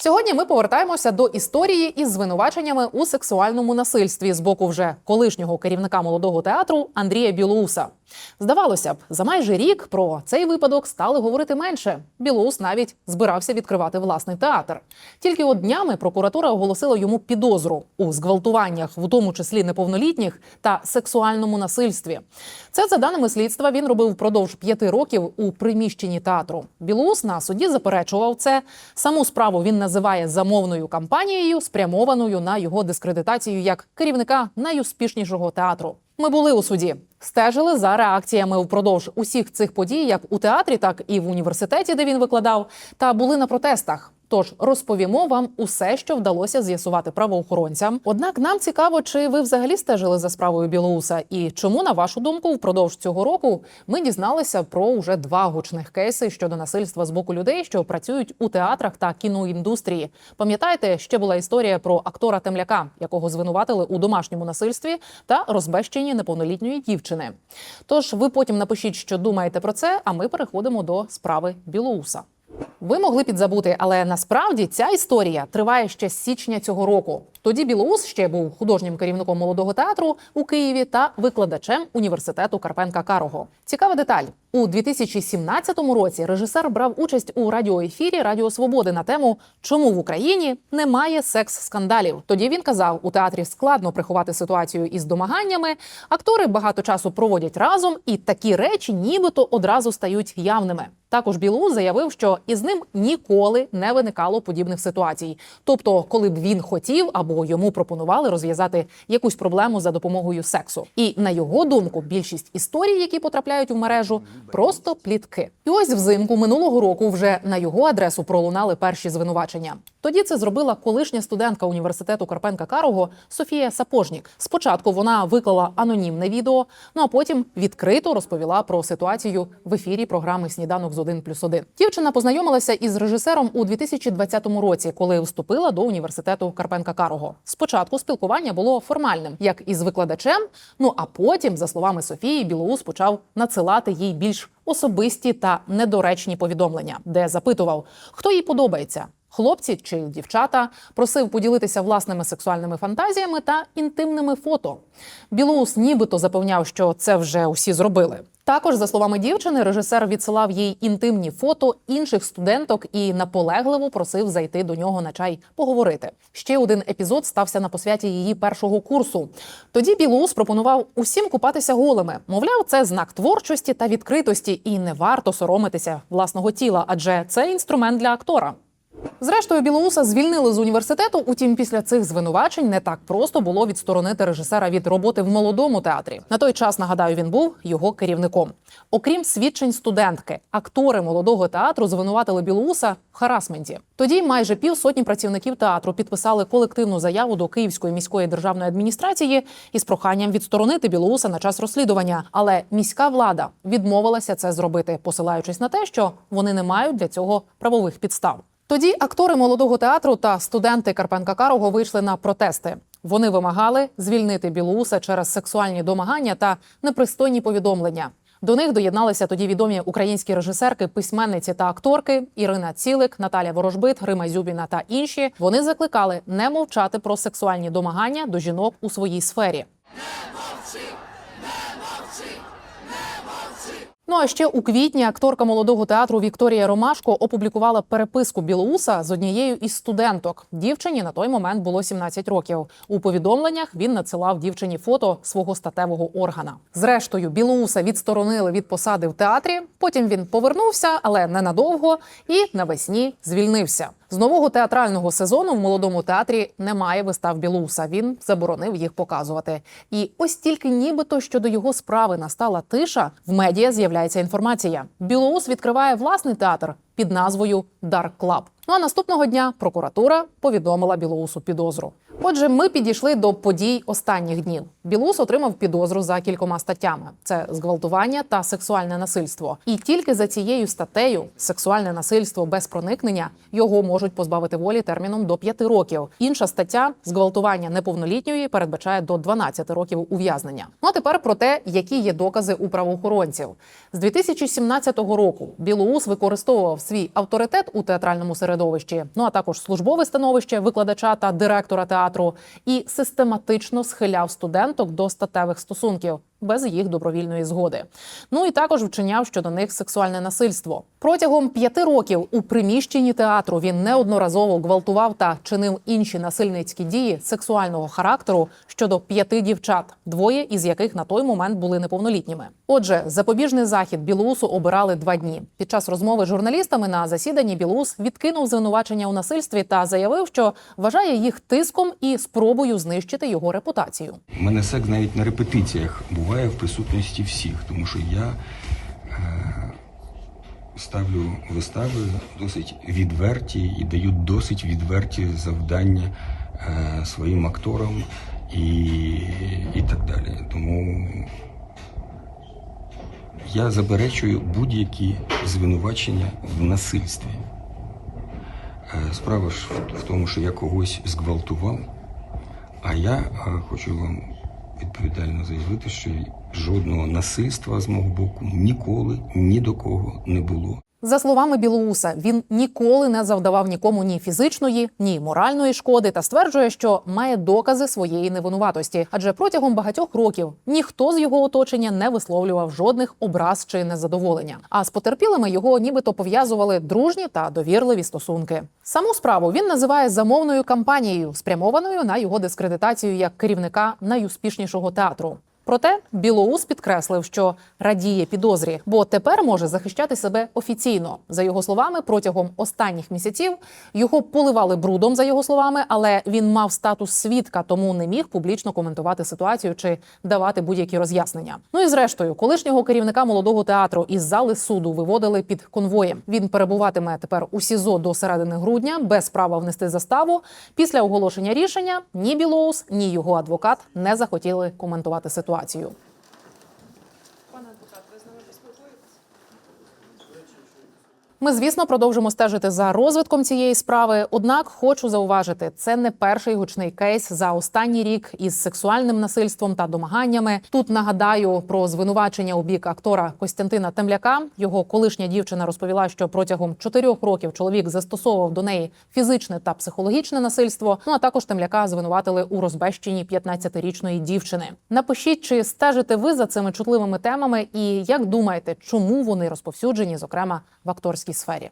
Сьогодні ми повертаємося до історії із звинуваченнями у сексуальному насильстві з боку вже колишнього керівника молодого театру Андрія Білоуса. Здавалося б, за майже рік про цей випадок стали говорити менше. Білоус навіть збирався відкривати власний театр. Тільки от днями прокуратура оголосила йому підозру у зґвалтуваннях, в тому числі неповнолітніх, та сексуальному насильстві. Це за даними слідства він робив впродовж п'яти років у приміщенні театру. Білоус на суді заперечував це. Саму справу він називає замовною кампанією, спрямованою на його дискредитацію як керівника найуспішнішого театру. Ми були у суді, стежили за реакціями впродовж усіх цих подій, як у театрі, так і в університеті, де він викладав, та були на протестах. Тож розповімо вам усе, що вдалося з'ясувати правоохоронцям. Однак нам цікаво, чи ви взагалі стежили за справою Білоуса, і чому, на вашу думку, впродовж цього року ми дізналися про уже два гучних кейси щодо насильства з боку людей, що працюють у театрах та кіноіндустрії. Пам'ятаєте, ще була історія про актора Темляка, якого звинуватили у домашньому насильстві та розбещенні неповнолітньої дівчини. Тож ви потім напишіть, що думаєте про це. А ми переходимо до справи Білоуса. Ви могли підзабути, але насправді ця історія триває ще з січня цього року. Тоді Білоус ще був художнім керівником молодого театру у Києві та викладачем університету Карпенка Карого. Цікава деталь у 2017 році. Режисер брав участь у радіоефірі Радіо Свободи на тему Чому в Україні немає секс-скандалів. Тоді він казав, у театрі складно приховати ситуацію із домаганнями. Актори багато часу проводять разом, і такі речі, нібито одразу стають явними. Також Білоус заявив, що із ним ніколи не виникало подібних ситуацій. Тобто, коли б він хотів або йому пропонували розв'язати якусь проблему за допомогою сексу. І на його думку, більшість історій, які потрапляють у мережу, просто плітки. І ось взимку минулого року вже на його адресу пролунали перші звинувачення. Тоді це зробила колишня студентка університету Карпенка Карого Софія Сапожнік. Спочатку вона виклала анонімне відео, ну а потім відкрито розповіла про ситуацію в ефірі програми Сніданок з 1 плюс 1». Дівчина познайомилася із режисером у 2020 році, коли вступила до університету Карпенка Карого. Спочатку спілкування було формальним, як із викладачем. Ну а потім, за словами Софії, Білоус почав надсилати їй більш особисті та недоречні повідомлення, де запитував, хто їй подобається. Хлопці чи дівчата просив поділитися власними сексуальними фантазіями та інтимними фото. Білоус нібито запевняв, що це вже усі зробили. Також, за словами дівчини, режисер відсилав їй інтимні фото інших студенток і наполегливо просив зайти до нього на чай поговорити. Ще один епізод стався на посвяті її першого курсу. Тоді Білоус пропонував усім купатися голими. Мовляв, це знак творчості та відкритості, і не варто соромитися власного тіла, адже це інструмент для актора. Зрештою, Білоуса звільнили з університету. Утім, після цих звинувачень не так просто було відсторонити режисера від роботи в молодому театрі. На той час нагадаю, він був його керівником. Окрім свідчень студентки, актори молодого театру звинуватили Білоуса в харасменті. Тоді майже півсотні працівників театру підписали колективну заяву до Київської міської державної адміністрації із проханням відсторонити Білоуса на час розслідування. Але міська влада відмовилася це зробити, посилаючись на те, що вони не мають для цього правових підстав. Тоді актори молодого театру та студенти Карпенка Карого вийшли на протести. Вони вимагали звільнити Білоуса через сексуальні домагання та непристойні повідомлення. До них доєдналися тоді відомі українські режисерки, письменниці та акторки Ірина Цілик, Наталя Ворожбит, Грима Зюбіна та інші. Вони закликали не мовчати про сексуальні домагання до жінок у своїй сфері. Ну а ще у квітні акторка молодого театру Вікторія Ромашко опублікувала переписку Білоуса з однією із студенток. Дівчині на той момент було 17 років. У повідомленнях він надсилав дівчині фото свого статевого органа. Зрештою, Білоуса відсторонили від посади в театрі. Потім він повернувся, але ненадовго, і навесні звільнився. З нового театрального сезону в молодому театрі немає вистав Білоуса. Він заборонив їх показувати. І ось тільки нібито щодо його справи настала тиша. В медіа з'являється інформація. Білоус відкриває власний театр під назвою Дарк Клаб. Ну а наступного дня прокуратура повідомила Білоусу підозру. Отже, ми підійшли до подій останніх днів. Білус отримав підозру за кількома статтями: це зґвалтування та сексуальне насильство. І тільки за цією статтею сексуальне насильство без проникнення його можуть позбавити волі терміном до 5 років. Інша стаття зґвалтування неповнолітньої передбачає до 12 років ув'язнення. Ну а тепер про те, які є докази у правоохоронців. З 2017 року Білоус використовував свій авторитет у театральному середовищі, ну а також службове становище викладача та директора театру, і систематично схиляв студенток до статевих стосунків без їх добровільної згоди. Ну і також вчиняв щодо них сексуальне насильство. Протягом п'яти років у приміщенні театру він неодноразово гвалтував та чинив інші насильницькі дії сексуального характеру щодо п'яти дівчат, двоє із яких на той момент були неповнолітніми. Отже, запобіжний захід Білоусу обирали два дні. Під час розмови з журналістами на засіданні Білоус відкинув звинувачення у насильстві та заявив, що вважає їх тиском і спробою знищити його репутацію. Мене секс навіть на репетиціях буває в присутності всіх, тому що я е, ставлю вистави досить відверті і даю досить відверті завдання е, своїм акторам і, і так далі. Тому я заперечую будь-які звинувачення в насильстві. Е, Справа ж в тому, що я когось зґвалтував, а я хочу вам відповідально заявити, що жодного насильства з мого боку ніколи ні до кого не було. За словами Білоуса, він ніколи не завдавав нікому ні фізичної, ні моральної шкоди та стверджує, що має докази своєї невинуватості. Адже протягом багатьох років ніхто з його оточення не висловлював жодних образ чи незадоволення. А з потерпілими його нібито пов'язували дружні та довірливі стосунки. Саму справу він називає замовною кампанією, спрямованою на його дискредитацію як керівника найуспішнішого театру. Проте Білоус підкреслив, що радіє підозрі, бо тепер може захищати себе офіційно. За його словами, протягом останніх місяців його поливали брудом, за його словами, але він мав статус свідка, тому не міг публічно коментувати ситуацію чи давати будь-які роз'яснення. Ну і зрештою, колишнього керівника молодого театру із зали суду виводили під конвоєм. Він перебуватиме тепер у СІЗО до середини грудня без права внести заставу. Після оголошення рішення ні Білоус, ні його адвокат не захотіли коментувати ситуацію. Watts you. Ми, звісно, продовжимо стежити за розвитком цієї справи. Однак хочу зауважити, це не перший гучний кейс за останній рік із сексуальним насильством та домаганнями. Тут нагадаю про звинувачення у бік актора Костянтина Темляка. Його колишня дівчина розповіла, що протягом чотирьох років чоловік застосовував до неї фізичне та психологічне насильство. Ну а також Темляка звинуватили у розбещенні 15-річної дівчини. Напишіть, чи стежите ви за цими чутливими темами, і як думаєте, чому вони розповсюджені, зокрема в акторській сфері.